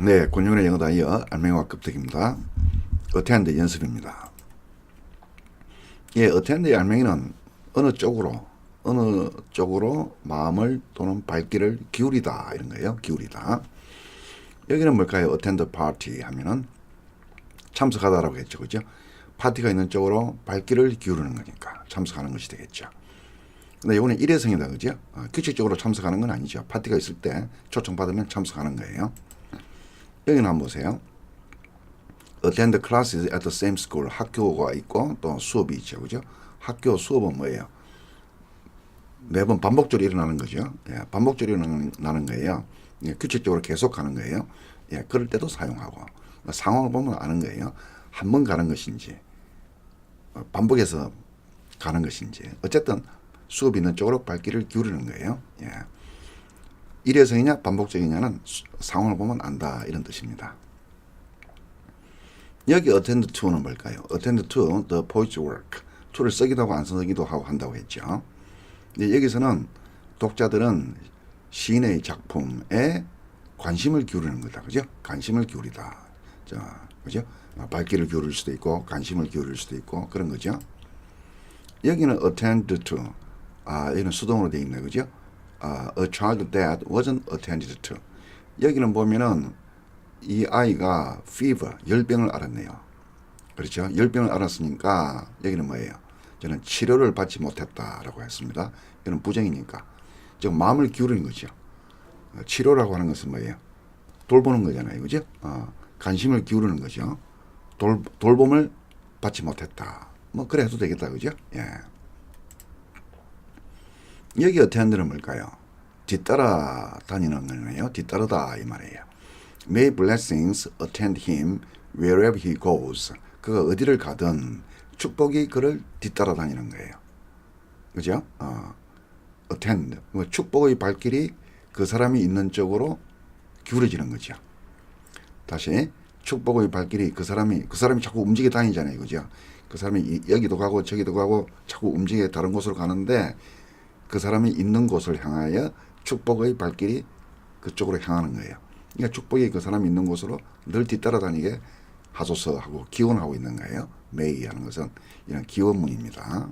네, 권영훈의 영어 다이어 알맹이와 급득입니다. 어텐드 연습입니다. 예, 어텐드의 알맹이는 어느 쪽으로 어느 쪽으로 마음을 또는 발길을 기울이다 이런 거예요. 기울이다. 여기는 뭘까요? 어텐드 파티 하면은 참석하다라고 했죠, 그죠? 파티가 있는 쪽으로 발길을 기울이는 거니까 참석하는 것이 되겠죠. 근데 이거는 일회성이다, 그죠? 어, 규칙적으로 참석하는 건 아니죠. 파티가 있을 때 초청받으면 참석하는 거예요. 여기는 한번 보세요. attend classes at the same school. 학교가 있고 또 수업이 있죠. 그죠? 학교 수업은 뭐예요? 매번 반복적으로 일어나는 거죠. 예, 반복적으로 일어나는 거예요. 예, 규칙적으로 계속 가는 거예요. 예, 그럴 때도 사용하고 상황을 보면 아는 거예요. 한 번 가는 것인지 어, 반복해서 가는 것인지 어쨌든 수업 있는 쪽으로 발길을 기울이는 거예요. 예. 일회성이냐 반복적이냐는 수- 상황을 보면 안다 이런 뜻입니다. 여기 attend to는 뭘까요? attend the poet's work. to를 쓰기도 하고 안 쓰기도 하고 한다고 했죠. 여기서는 독자들은 시인의 작품에 관심을 기울이는 거다. 그죠? 관심을 기울이다. 자, 그죠? 아, 발길을 기울일 수도 있고 관심을 기울일 수도 있고 그런 거죠. 여기는 attend to. 아, 여기는 수동으로 돼 있네. 그죠? 아, a child that wasn't attended to. 여기는 보면은 이 아이가 fever, 열병을 앓았네요. 그렇죠? 열병을 앓았으니까 여기는 뭐예요? 저는 치료를 받지 못했다라고 했습니다. 이는 부정이니까. 즉 마음을 기울이는 거죠. 어, 치료라고 하는 것은 뭐예요? 돌보는 거잖아요. 그죠? 어, 관심을 기울이는 거죠. 돌, 돌봄을 받지 못했다. 뭐 그래 해도 되겠다. 그죠? 예. 여기 어태한들은 뭘까요? 뒤따라 다니는 거예요. 뒤따르다 이 말이에요. May blessings attend him wherever he goes. 그가 어디를 가든 축복이 그를 뒤따라 다니는 거예요. 그죠? 어, attend. 뭐 축복의 발길이 그 사람이 있는 쪽으로 기울어지는 거죠. 다시 축복의 발길이 그 사람이 그 사람이 자꾸 움직여 다니잖아요. 그죠? 그 사람이 이- 여기도 가고 저기도 가고 자꾸 움직여 다른 곳으로 가는데 그 사람이 있는 곳을 향하여 축복의 발길이 그쪽으로 향하는 거예요. 그러니까 축복이 그 사람이 있는 곳으로 늘 뒤따라다니게 하소서 하고 기원하고 있는 거예요. 메이 하는 것은 이런 기원문입니다.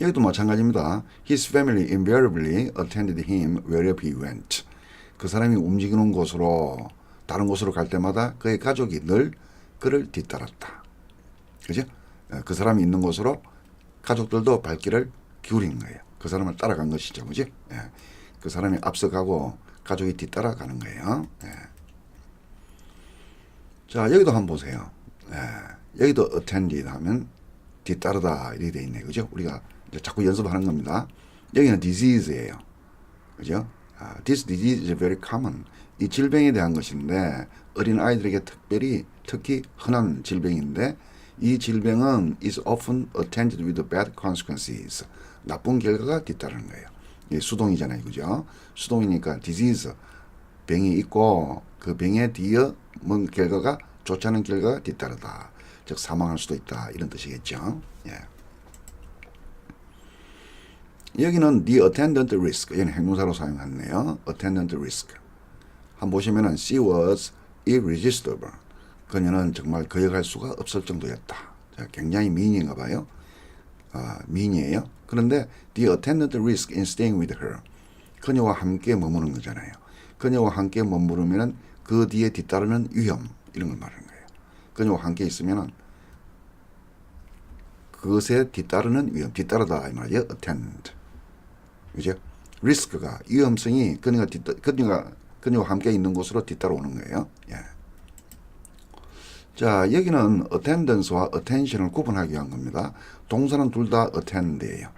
여기도 마찬가지입니다. His family invariably attended him wherever he went. 그 사람이 움직이는 곳으로 다른 곳으로 갈 때마다 그의 가족이 늘 그를 뒤따랐다. 그죠? 어, 그 사람이 있는 곳으로 가족들도 발길을 기울이는 거예요. 그 사람을 따라간 것이죠. 그죠? 예. 그 사람이 앞서가고 가족이 뒤따라가는 거예요. 예. 자, 여기도 한번 보세요. 예. 여기도 attended 하면 뒤따르다 이렇게 돼 있네. 그죠? 우리가 자꾸 연습하는 겁니다. 여기는 disease예요. 그죠? 아, this disease is very common. 이 질병에 대한 것인데 어린 아이들에게 특별히 특히 흔한 질병인데 이 질병은 is often attended with bad consequences. 나쁜 결과가 뒤따르는 거예요. 이 수동이잖아요, 그죠? 수동이니까 disease 병이 있고 그 병에 뒤어 뭔 결과가 좋지 않은 결과가 뒤따르다. 즉 사망할 수도 있다 이런 뜻이겠죠. 예. 여기는 the attendant risk. 얘는 행동사로 사용했네요. attendant risk. 한번 보시면은 she was irresistible. 그녀는 정말 거역할 수가 없을 정도였다. 자, 굉장히 미인인가 봐요. 아, 미인이에요. 그런데 the attendant risk in staying with her. 그녀와 함께 머무는 거잖아요. 그녀와 함께 머무르면은 그 뒤에 뒤따르는 위험 이런 걸 말하는 거예요. 그녀와 함께 있으면은 그것에 뒤따르는 위험, 뒤따르다 이 말이에요. attend. 그죠? 리스크가 위험성이 그녀가 뒤따, 그녀가 그녀와 함께 있는 곳으로 뒤따라오는 거예요. 예. 자, 여기는 attendance와 attention을 구분하기 위한 겁니다. 동사는 둘 다 attend예요.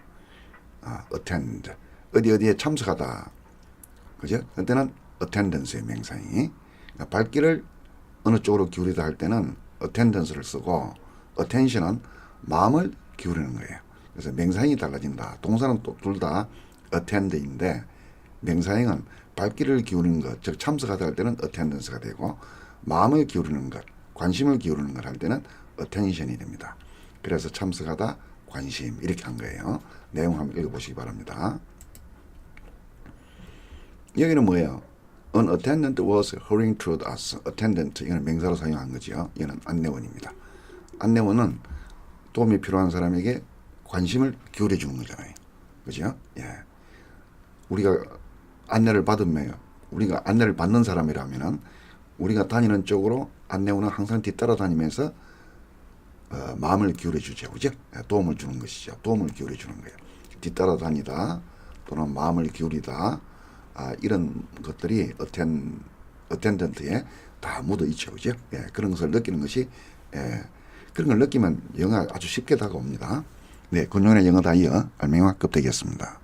아, attend. 어디 어디에 참석하다. 그죠? 그때는 attendance의 명사이. 그러니까 발길을 어느 쪽으로 기울이다 할 때는 attendance를 쓰고 attention은 마음을 기울이는 거예요. 그래서 명사형이 달라진다. 동사는 또 둘 다 attend인데 명사형은 발길을 기울이는 것, 즉 참석하다 할 때는 attendance가 되고 마음을 기울이는 것, 관심을 기울이는 것할 때는 attention이 됩니다. 그래서 참석하다, 관심 이렇게 한 거예요. 내용 한번 읽어보시기 바랍니다. 여기는 뭐예요? An attendant was hurrying toward us. attendant 이거는 명사로 사용한 거죠. 이거는 안내원입니다. 안내원은 도움이 필요한 사람에게 관심을 기울여 주는 거잖아요. 그죠? 예. 우리가 안내를 받으면 우리가 안내를 받는 사람이라면은 우리가 다니는 쪽으로 안내원은 항상 뒤따라 다니면서 어, 마음을 기울여 주죠. 그죠? 예, 도움을 주는 것이죠. 도움을 기울여 주는 거예요. 뒤따라 다니다 또는 마음을 기울이다 아, 이런 것들이 어텐 어텐던트에 다 묻어 있죠. 그죠? 예, 그런 것을 느끼는 것이 예, 그런 걸 느끼면 영어 아주 쉽게 다가옵니다. 네, 군용의 영어 다이어 알맹이와 급되겠습니다.